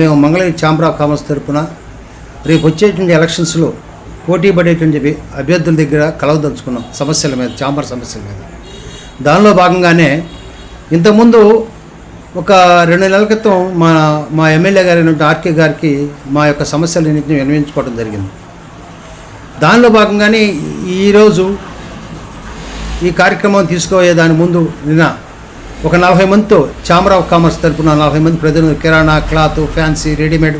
మేము Mangalagiri chamber of commerce తరపున రేపు వచ్చేటువంటి ఎలక్షన్స్లో పోటీ పడేటువంటి అభ్యర్థుల దగ్గర కలవదలుచుకున్నాం సమస్యల మీద ఛాంబర్ సమస్యల మీద. దానిలో భాగంగానే ఇంతకుముందు ఒక రెండు నెలల క్రితం మా మా ఎమ్మెల్యే గారైనటువంటి ఆర్కే గారికి మా యొక్క సమస్యలన్నింటినీ వినియోగించుకోవడం జరిగింది. దానిలో భాగంగానే ఈరోజు ఈ కార్యక్రమం తీసుకోయే దాని ముందు నిన్న ఒక నలభై మందితో ఛాంబర్ ఆఫ్ కామర్స్ తరపున నలభై మంది ప్రజలు కిరాణా క్లాత్ ఫ్యాన్సీ రెడీమేడ్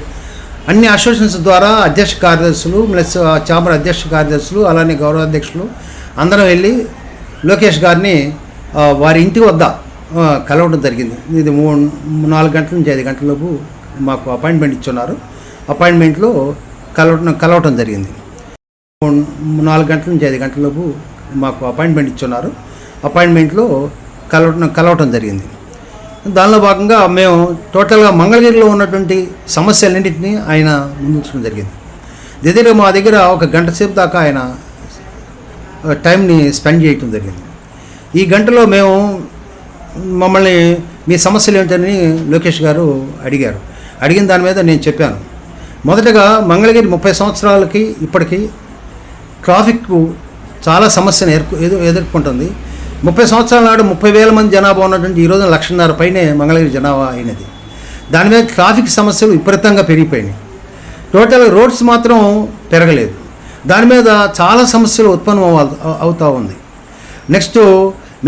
అన్ని అసోసియేషన్స్ ద్వారా అధ్యక్ష కార్యదర్శులు ప్లస్ ఆ ఛాంబర్ అధ్యక్ష కార్యదర్శులు అలానే గౌరవ అధ్యక్షులు అందరం వెళ్ళి లోకేష్ గారిని వారి ఇంటి వద్ద కలవడం జరిగింది. ఇది మూడు నాలుగు గంటల నుంచి ఐదు గంటలలోపు మాకు అపాయింట్మెంట్ ఇచ్చున్నారు. అపాయింట్మెంట్లో కలవటం కలవటం జరిగింది. మూడు నాలుగు గంటల నుంచి ఐదు గంటలలోపు మాకు అపాయింట్మెంట్ ఇచ్చున్నారు. అపాయింట్మెంట్లో కలవటం కలవటం జరిగింది. దానిలో భాగంగా మేము టోటల్గా మంగళగిరిలో ఉన్నటువంటి సమస్యలన్నింటినీ ఆయన ముందుంచడం జరిగింది. దగ్గర మా దగ్గర ఒక గంట సేపు దాకా ఆయన టైంని స్పెండ్ చేయటం జరిగింది. ఈ గంటలో మేము మమ్మల్ని మీ సమస్యలు ఏమిటని లోకేష్ గారు అడిగారు. అడిగిన దాని మీద నేను చెప్పాను. మొదటగా మంగళగిరి ముప్పై సంవత్సరాలకి ఇప్పటికీ ట్రాఫిక్ చాలా సమస్యను ఎదుర్కొ ఎదు- ఎదుర్కొంటుంది. ముప్పై సంవత్సరాల నాడు ముప్పై వేల మంది జనాభా ఉన్నటువంటి ఈ రోజు లక్షన్నర పైనే మంగళగిరి జనాభా అయినది. దాని మీద ట్రాఫిక్ సమస్యలు విపరీతంగా పెరిగిపోయినాయి. టోటల్ రోడ్స్ మాత్రం పెరగలేదు. దాని మీద చాలా సమస్యలు ఉత్పన్నం అవుతూ ఉంది. నెక్స్ట్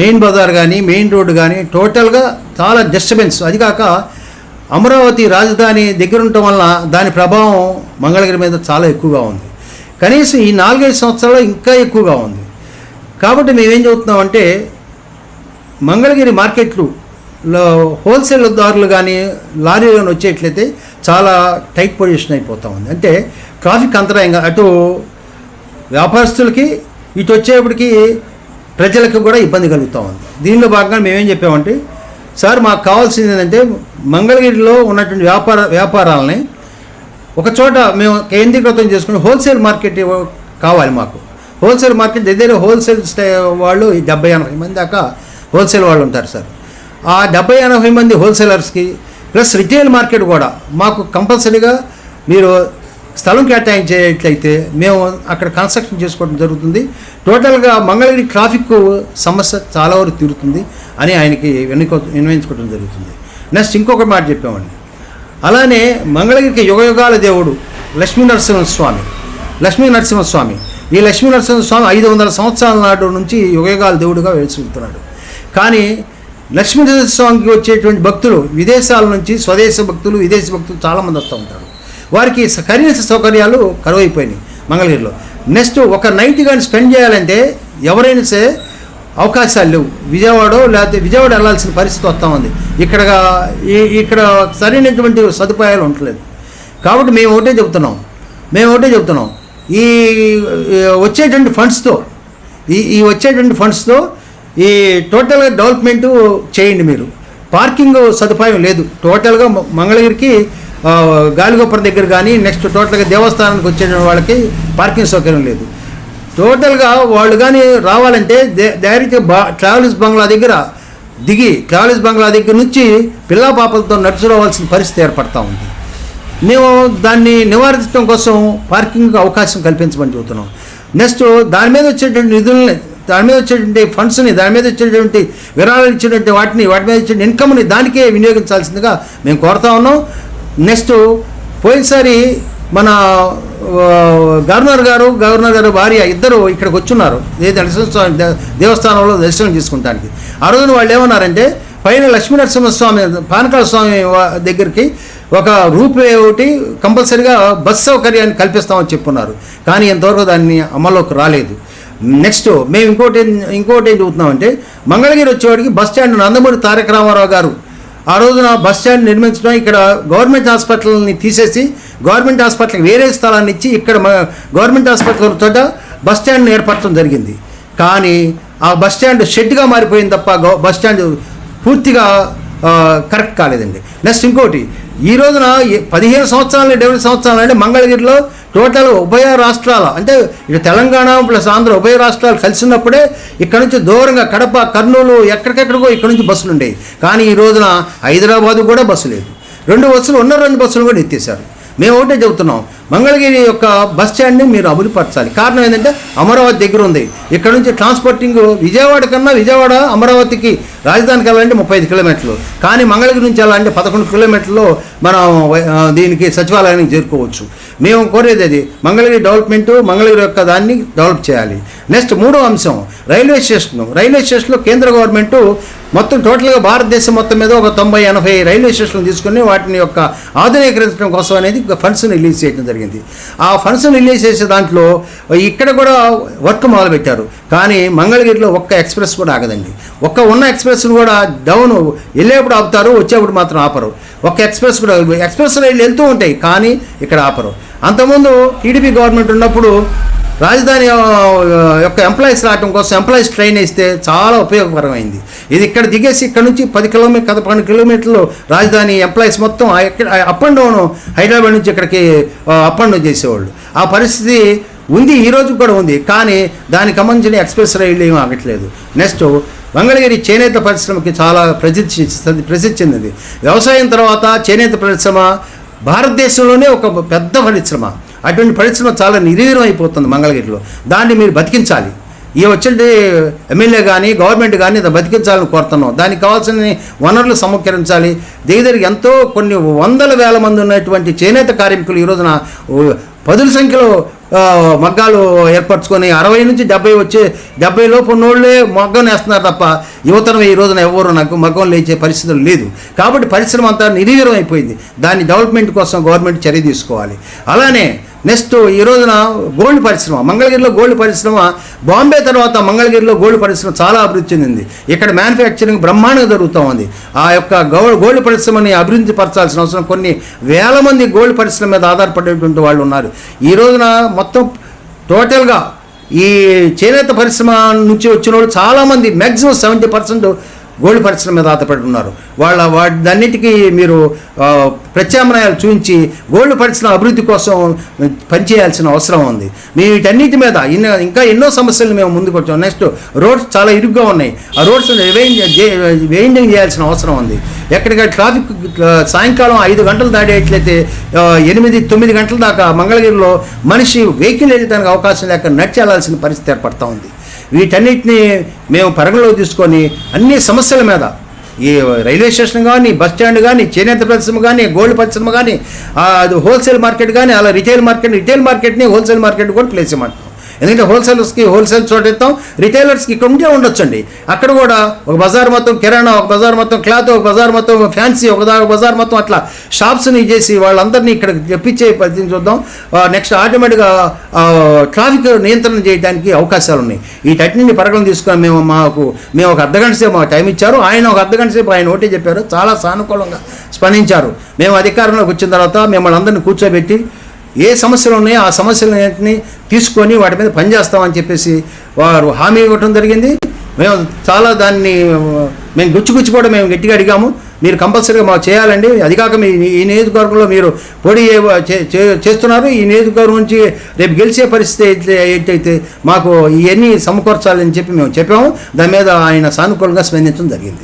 మెయిన్ బజార్ కానీ మెయిన్ రోడ్డు కానీ టోటల్గా చాలా డిస్టర్బెన్స్. అది కాక అమరావతి రాజధాని దగ్గర ఉండటం వలన దాని ప్రభావం మంగళగిరి మీద చాలా ఎక్కువగా ఉంది. కనీసం ఈ నాలుగైదు సంవత్సరాల్లో ఇంకా ఎక్కువగా ఉంది. కాబట్టి మేమేం చెబుతున్నామంటే మంగళగిరి మార్కెట్లు హోల్సేల్ దారులు కానీ లారీలు కానీ వచ్చేట్లయితే చాలా టైట్ పొజిషన్ అయిపోతూ ఉంది. అంటే ట్రాఫిక్ అంతరాయంగా అటు వ్యాపారస్తులకి ఇటు వచ్చేప్పటికి ప్రజలకు కూడా ఇబ్బంది కలుగుతూ ఉంది. దీనిలో భాగంగా మేమేం చెప్పామంటే సార్ మాకు కావాల్సింది ఏంటంటే మంగళగిరిలో ఉన్నటువంటి వ్యాపార వ్యాపారాలని ఒక చోట మేము కేంద్రీకృతం చేసుకుని హోల్సేల్ మార్కెట్ కావాలి మాకు. హోల్సేల్ మార్కెట్ దగ్గర హోల్సేల్ వాళ్ళు ఈ డెబ్బై ఎనభై మంది దాకా హోల్సేల్ వాళ్ళు ఉంటారు సార్. ఆ డెబ్బై ఎనభై మంది హోల్సేలర్స్కి ప్లస్ రిటైల్ మార్కెట్ కూడా మాకు కంపల్సరీగా మీరు స్థలం కేటాయించేట్లయితే మేము అక్కడ కన్స్ట్రక్షన్ చేసుకోవడం జరుగుతుంది. టోటల్గా మంగళగిరి ట్రాఫిక్ సమస్య చాలా వరకు తీరుతుంది అని ఆయనకి వెనుక వినియోగించుకోవడం జరుగుతుంది. నెక్స్ట్ ఇంకొక మాట చెప్పామండి. అలానే మంగళగిరికి యుగయుగాల దేవుడు లక్ష్మీ నరసింహస్వామి లక్ష్మీ నరసింహస్వామి ఈ లక్ష్మీ నరసింహస్వామి ఐదు వందల సంవత్సరాల నాటి నుంచి యుగయుగాల దేవుడుగా వెలుసుకుంటున్నాడు కానీ లక్ష్మీ నరసింహస్వామికి వచ్చేటువంటి భక్తులు విదేశాల నుంచి స్వదేశ భక్తులు విదేశీ భక్తులు చాలామంది వస్తూ ఉంటారు. వారికి కనీస సౌకర్యాలు కరువైపోయినాయి మంగళగిరిలో. నెక్స్ట్ ఒక నైట్ కానీ స్పెండ్ చేయాలంటే ఎవరైనా సరే అవకాశాలు లేవు. విజయవాడ లేకపోతే విజయవాడ వెళ్ళాల్సిన పరిస్థితి వస్తూ ఉంది. ఇక్కడ ఇక్కడ సరైనటువంటి సదుపాయాలు ఉండలేదు కాబట్టి మేము ఒకటే చెబుతున్నాం. మేము ఒకటే చెబుతున్నాం. ఈ వచ్చేటువంటి ఫండ్స్తో ఈ ఈ వచ్చేటువంటి ఫండ్స్తో ఈ టోటల్గా డెవలప్మెంట్ చేయండి మీరు. పార్కింగ్ సదుపాయం లేదు. టోటల్గా మంగళగిరికి గాలిగోపురం దగ్గర కానీ నెక్స్ట్ టోటల్గా దేవస్థానానికి వచ్చే వాళ్ళకి పార్కింగ్ సౌకర్యం లేదు. టోటల్గా వాళ్ళు కానీ రావాలంటే డైరెక్ట్గా డైరెక్ట్ బా ట్రావెల్స్ బంగ్లా దగ్గర దిగి ట్రావెల్స్ బంగ్లా దగ్గర నుంచి పిల్లా పాపలతో నడుచు రావాల్సిన పరిస్థితి ఏర్పడతా ఉంది. మేము దాన్ని నివారించడం కోసం పార్కింగ్ అవకాశం కల్పించమని చెబుతున్నాం. నెక్స్ట్ దాని మీద వచ్చేటువంటి నిధుల్ని దాని మీద వచ్చేటువంటి ఫండ్స్ని దాని మీద వచ్చేటువంటి విరాళాలు ఇచ్చినటువంటి వాటిని వాటి మీద ఇచ్చే ఇన్కమ్ని దానికే వినియోగించాల్సిందిగా మేము కోరుతా ఉన్నాం. నెక్స్ట్ పోయినసారి మన గవర్నర్ గారు గవర్నర్ గారు భార్య ఇద్దరు ఇక్కడికి వచ్చున్నారు. ఏది నరసింహస్వామి దే- దేవస్థానంలో దర్శనం చేసుకుంటానికి. ఆ రోజున వాళ్ళు ఏమన్నారంటే పైన లక్ష్మీ నరసింహస్వామి పానకాల స్వామి దగ్గరికి ఒక రూపే ఒకటి కంపల్సరిగా బస్ సౌకర్యాన్ని కల్పిస్తామని చెప్పున్నారు. కానీ ఇంతవరకు దాన్ని అమల్లోకి రాలేదు. నెక్స్ట్ మేము ఇంకోటి ఇంకోటి ఏం చూస్తున్నామంటే మంగళగిరి వచ్చేవాడికి బస్ స్టాండ్ నందమూరి తారక రామారావు గారు. ఆ రోజున బస్ స్టాండ్ నిర్మించడం ఇక్కడ గవర్నమెంట్ హాస్పిటల్ని తీసేసి గవర్నమెంట్ హాస్పిటల్కి వేరే స్థలాన్ని ఇచ్చి ఇక్కడ గవర్నమెంట్ హాస్పిటల్ చోట బస్ స్టాండ్ని ఏర్పరచడం జరిగింది. కానీ ఆ బస్ స్టాండ్ షెడ్గా మారిపోయింది తప్ప గవ- బస్ స్టాండ్ పూర్తిగా కరెక్ట్ కాలేదండి. నెక్స్ట్ ఇంకోటి ఈ రోజున పదిహేను సంవత్సరాలు డెబ్బై సంవత్సరాలు అంటే మంగళగిరిలో టోటల్ ఉభయ రాష్ట్రాల అంటే ఇటు తెలంగాణ ప్లస్ ఆంధ్ర ఉభయ రాష్ట్రాలు కలిసి ఉన్నప్పుడే ఇక్కడ నుంచి దూరంగా కడప కర్నూలు ఎక్కడికెక్కడికో ఇక్కడ నుంచి బస్సులు ఉండేవి. కానీ ఈ రోజున హైదరాబాదు కూడా బస్సు లేదు. రెండు బస్సులు ఉన్న రెండు బస్సులు కూడా ఎత్తేసారు మేము ఒకటే చెబుతున్నాం. మంగళగిరి యొక్క బస్ స్టాండ్ని మీరు అమలుపరచాలి. కారణం ఏంటంటే అమరావతి దగ్గర ఉంది. ఇక్కడ నుంచి ట్రాన్స్పోర్టింగ్ విజయవాడ కన్నా విజయవాడ అమరావతికి రాజధానికి వెళ్ళాలంటే ముప్పై ఐదు కిలోమీటర్లు. కానీ మంగళగిరి నుంచి వెళ్ళాలంటే పదకొండు కిలోమీటర్లు మనం దీనికి సచివాలయానికి చేరుకోవచ్చు. మేము కోరేది అది మంగళగిరి డెవలప్మెంట్ మంగళగిరి యొక్క దాన్ని డెవలప్ చేయాలి. నెక్స్ట్ మూడో అంశం రైల్వే స్టేషన్ రైల్వే స్టేషన్లో కేంద్ర గవర్నమెంట్ మొత్తం టోటల్గా భారతదేశం మొత్తం మీద ఒక తొంభై ఎనభై రైల్వే స్టేషన్లు తీసుకుని వాటిని యొక్క ఆధునీకరించడం కోసం అనేది ఫండ్స్ని రిలీజ్ చేయడం జరిగింది. ఆ ఫండ్స్ని రిలీజ్ చేసే దాంట్లో ఇక్కడ కూడా వర్క్ మొదలుపెట్టారు. కానీ మంగళగిరిలో ఒక్క ఎక్స్ప్రెస్ కూడా ఆగదండి. ఒక్క ఉన్న ఎక్స్ప్రెస్ను కూడా డౌన్ వెళ్ళేప్పుడు ఆపుతారు వచ్చేప్పుడు మాత్రం ఆపరు. ఒక్క ఎక్స్ప్రెస్ కూడా ఎక్స్ప్రెస్ రైళ్ళు వెళ్తూ ఉంటాయి కానీ ఇక్కడ ఆపరు. అంతకుముందు టీడీపీ గవర్నమెంట్ ఉన్నప్పుడు రాజధాని యొక్క ఎంప్లాయీస్ రావటం కోసం ఎంప్లాయీస్ ట్రైన్ వేస్తే చాలా ఉపయోగకరమైంది. ఇది ఇక్కడ దిగేసి ఇక్కడ నుంచి పది కిలోమీటర్ పన్నెండు కిలోమీటర్లు రాజధాని ఎంప్లాయీస్ మొత్తం ఇక్కడ అప్ అండ్ డౌన్ హైదరాబాద్ నుంచి ఇక్కడికి అప్ అండ్ డౌన్ చేసేవాళ్ళు. ఆ పరిస్థితి ఉంది ఈ రోజు కూడా ఉంది. కానీ దానికి సంబంధించిన ఎక్స్ప్రెస్ రైళ్ళు ఏమీ ఆగట్లేదు. నెక్స్ట్ మంగళగిరి చేనేత పరిశ్రమకి చాలా ప్రసిద్ధి ప్రసిద్ధి చెందింది. వ్యవసాయం తర్వాత చేనేత పరిశ్రమ భారతదేశంలోనే ఒక పెద్ద పరిశ్రమ. అటువంటి పరిశ్రమ చాలా నిర్వీర్యం అయిపోతుంది మంగళగిరిలో. దాన్ని మీరు బతికించాలి. ఈ వచ్చే ఎమ్మెల్యే కానీ గవర్నమెంట్ కానీ బతికించాలని కోరుతున్నాం. దానికి కావాల్సిన వనరులు సమకరించాలి. దగ్గర ఎంతో కొన్ని వందల వేల మంది ఉన్నటువంటి చేనేత కార్మికులు ఈ రోజున పదుల సంఖ్యలో మగ్గాలు ఏర్పరచుకొని అరవై నుంచి డెబ్బై వచ్చే డెబ్బై లోపు ఉన్నోళ్ళే మగ్గం వేస్తున్నారు తప్ప యువతరం ఈ రోజున ఎవరు నాకు మగ్గం లేచే పరిస్థితులు లేదు. కాబట్టి పరిశ్రమ అంతా నిర్వీర్యం అయిపోయింది దాని డెవలప్మెంట్ కోసం గవర్నమెంట్ చర్య తీసుకోవాలి. అలానే నెక్స్ట్ ఈ రోజున గోల్డ్ పరిశ్రమ మంగళగిరిలో గోల్డ్ పరిశ్రమ బాంబే తర్వాత మంగళగిరిలో గోల్డ్ పరిశ్రమ చాలా అభివృద్ధి చెందింది. ఇక్కడ మ్యానుఫ్యాక్చరింగ్ బ్రహ్మాండంగా జరుగుతూ ఉంది. ఆ యొక్క గో గోల్డ్ పరిశ్రమని అభివృద్ధి పరచాల్సిన అవసరం కొన్ని వేల మంది గోల్డ్ పరిశ్రమ మీద ఆధారపడేటువంటి వాళ్ళు ఉన్నారు. ఈ రోజున మొత్తం టోటల్గా ఈ చేనేత పరిశ్రమ నుంచి వచ్చిన వాళ్ళు చాలామంది మ్యాక్సిమం సెవెంటీ పర్సెంట్ గోల్డ్ పరిశ్రమ మీద ఆధారపడి ఉన్నారు వాళ్ళ వాటన్నిటికీ మీరు ప్రత్యామ్నాయాలు చూపించి గోల్డ్ పరిశ్రమ అభివృద్ధి కోసం పనిచేయాల్సిన అవసరం ఉంది. మేము వీటన్నిటి మీద ఇంకా ఎన్నో సమస్యలు మేము ముందుకు వచ్చాం. నెక్స్ట్ రోడ్స్ చాలా ఇరుగ్గా ఉన్నాయి. ఆ రోడ్స్ వెయిండింగ్ చేయాల్సిన అవసరం ఉంది. ఎక్కడికి ట్రాఫిక్ సాయంకాలం ఐదు గంటలు దాటేట్లయితే ఎనిమిది తొమ్మిది గంటల దాకా మంగళగిరిలో మనిషి వెహికల్ వెళ్ళడానికి అవకాశం లేక నడిచి పరిస్థితి ఏర్పడతా ఉంది. వీటన్నిటిని మేము పరిగణలోకి తీసుకొని అన్ని సమస్యల మీద ఈ రైల్వే స్టేషన్ కానీ బస్ స్టాండ్ కానీ చేనేత పరిశ్రమ కానీ గోల్డ్ పరిశ్రమ కానీ అది హోల్సేల్ మార్కెట్ కానీ అలా రిటైల్ మార్కెట్ రిటైల్ మార్కెట్ని హోల్సేల్ మార్కెట్ కూడా ప్లేస్ చేయమంటాం ఎందుకంటే హోల్సేలర్స్కి హోల్సేల్ చోట ఇస్తాం రిటైలర్స్కి ఇక్కడ ఉంటే ఉండొచ్చండి. అక్కడ కూడా ఒక బజార్ మొత్తం కిరాణా ఒక బజార్ మొత్తం క్లాత్ ఒక బజార్ మొత్తం ఫ్యాన్సీ ఒక దా- బజార్ మొత్తం అట్లా షాప్స్ని చేసి వాళ్ళందరినీ ఇక్కడ తెప్పించే పరిస్థితి చూద్దాం. నెక్స్ట్ ఆటోమేటిక్గా ట్రాఫిక్ నియంత్రణ చేయడానికి అవకాశాలు ఉన్నాయి ఈ వీటన్నింటిని పరగలను తీసుకొని మేము మాకు మేము ఒక అర్ధగంట సేపు మాకు టైం ఇచ్చారు. ఆయన ఒక అర్ధగంట సేపు ఆయన ఒకటే చెప్పారు. చాలా సానుకూలంగా స్పందించారు. మేము అధికారంలోకి వచ్చిన తర్వాత మిమ్మల్ని అందరినీ కూర్చోబెట్టి ఏ సమస్యలు ఉన్నాయో ఆ సమస్యలన్నింటినీ తీసుకొని వాటి మీద పనిచేస్తామని చెప్పేసి వారు హామీ ఇవ్వటం జరిగింది. మేము చాలా దాన్ని మేము గుచ్చి గుచ్చి కూడా మేము గట్టిగా అడిగాము. మీరు కంపల్సరీగా మాకు చేయాలండి. అది కాక మీ ఈ నియోజకవర్గంలో మీరు పోటీ చే- చే- చేస్తున్నారు. ఈ నియోజకవర్గం నుంచి రేపు గెలిచే పరిస్థితి అయితే ఏంటైతే మాకు ఇవన్నీ సమకూర్చాలని చెప్పి మేము చెప్పాము. దాని మీద ఆయన సానుకూలంగా స్పందించడం జరిగింది.